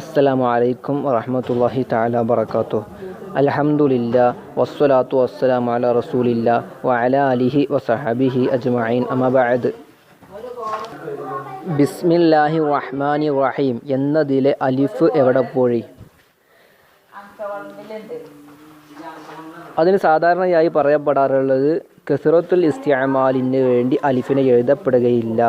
അസ്സലാമു അലൈക്കും വറഹ്മത്തുള്ളാഹി താല വബറകാതുഹു. അലഹമുല്ല വസ്സലാത്തു വസ്സലാമു അല റസൂലില്ല വഅലാ അലിഹി വസഹബിഹി അജ്മഈൻ. അമബഅദ് ബിസ്മില്ലാഹി റഹ്മാനി റഹീം. എന്നതിലെ അലിഫ് എവിടെ പോയി? അതിന് സാധാരണയായി പറയപ്പെടാറുള്ളത് കസിറത്തുൽ ഇസ്തിഅമാലിന് വേണ്ടി അലിഫിനെ എഴുതപ്പെടുകയില്ല.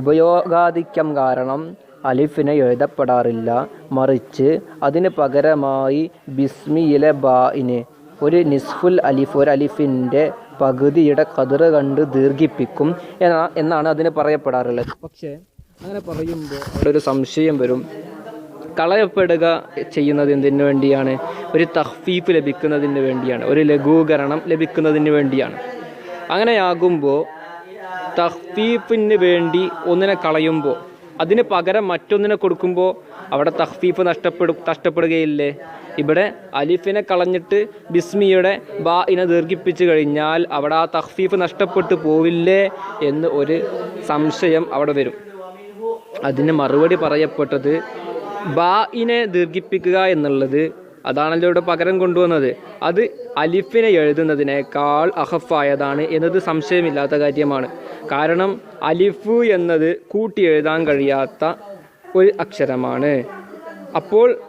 ഉപയോഗാധിക്യം കാരണം അലിഫിനെ എഴുതപ്പെടാറില്ല. മറിച്ച് അതിന് പകരമായി ബിസ്മിയിലെ ബായിന് ഒരു നിസ്ഫുൽ അലിഫ് ഒരു അലിഫിന്റെ പകുതിയുടെ കതിറ് കണ്ട് ദീർഘിപ്പിക്കും എന്നാ എന്നാണ് അതിന് പറയപ്പെടാറുള്ളത്. പക്ഷേ അങ്ങനെ പറയുമ്പോൾ അവിടെ ഒരു സംശയം വരും. കളയപ്പെടുക ചെയ്യുന്നത് എന്തിനു വേണ്ടിയാണ് ഒരു തഹ്ഫീഫ് ലഭിക്കുന്നതിന് വേണ്ടിയാണ് ഒരു ലഘൂകരണം ലഭിക്കുന്നതിന് വേണ്ടിയാണ്. അങ്ങനെയാകുമ്പോൾ തഹ്ഫീഫിന് വേണ്ടി ഒന്നിനെ കളയുമ്പോൾ അതിന് പകരം മറ്റൊന്നിനെ കൊടുക്കുമ്പോൾ അവിടെ തഹ്ഫീഫ് നഷ്ടപ്പെടും നഷ്ടപ്പെടുകയില്ലേ? ഇവിടെ അലിഫിനെ കളഞ്ഞിട്ട് ബിസ്മിയുടെ ബാ ഇനെ ദീർഘിപ്പിച്ചു കഴിഞ്ഞാൽ അവിടെ ആ തഹ്ഫീഫ് നഷ്ടപ്പെട്ടു പോവില്ലേ എന്ന് ഒരു സംശയം അവിടെ വരും. അതിന് മറുപടി പറയപ്പെട്ടത് ബാ ഇനെ ദീർഘിപ്പിക്കുക എന്നുള്ളത് അതാണല്ലോ ഇവിടെ പകരം കൊണ്ടുവന്നത്. അത് അലിഫിനെ എഴുതുന്നതിനേക്കാൾ അഹഫായതാണ് എന്നത് സംശയമില്ലാത്ത കാര്യമാണ്. കാരണം അലിഫ് എന്നത് കൂട്ടി എഴുതാൻ കഴിയാത്ത ഒരു അക്ഷരമാണ്. അപ്പോൾ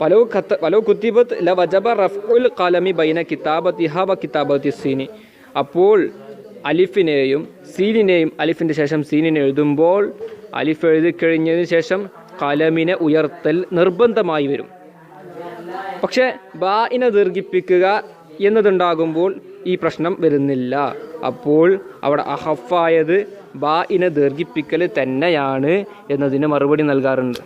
ഫലോ ഖത്ത ഫലോ കുത്തിബത്ത് ല വജബ റഫ്ഉൽ കലമി ബൈന കിതാബത്ത് ഇഹാബ കിതാബത്തി സീനി. അപ്പോൾ അലിഫിനെയും സീനിനെയും അലിഫിന്റെ ശേഷം സീനിനെ എഴുതുമ്പോൾ അലിഫ് എഴുതി കഴിഞ്ഞതിന് ശേഷം കലമിനെ ഉയർത്തൽ നിർബന്ധമായി വരും. പക്ഷേ ബാ ഇനെ ദീർഘിപ്പിക്കുക എന്നതുണ്ടാകുമ്പോൾ ഈ പ്രശ്നം വരുന്നില്ല. അപ്പോൾ അവിടെ അഹഫായത് ബായിനെ ദീർഘിപ്പിക്കൽ തന്നെയാണ് എന്നതിന് മറുപടി നൽകാറുണ്ട്.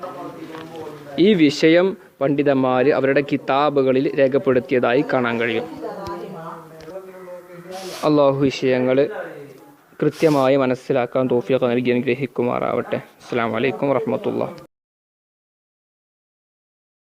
ഈ വിഷയം പണ്ഡിതന്മാർ അവരുടെ കിതാബുകളിൽ രേഖപ്പെടുത്തിയതായി കാണാൻ കഴിയും. അള്ളാഹു വിഷയങ്ങൾ കൃത്യമായി മനസ്സിലാക്കാൻ തോഫിയൊക്കെ നൽകി അനുഗ്രഹിക്കുമാറാവട്ടെ. അസ്സാം വലൈക്കും വർഹമത്തുള്ള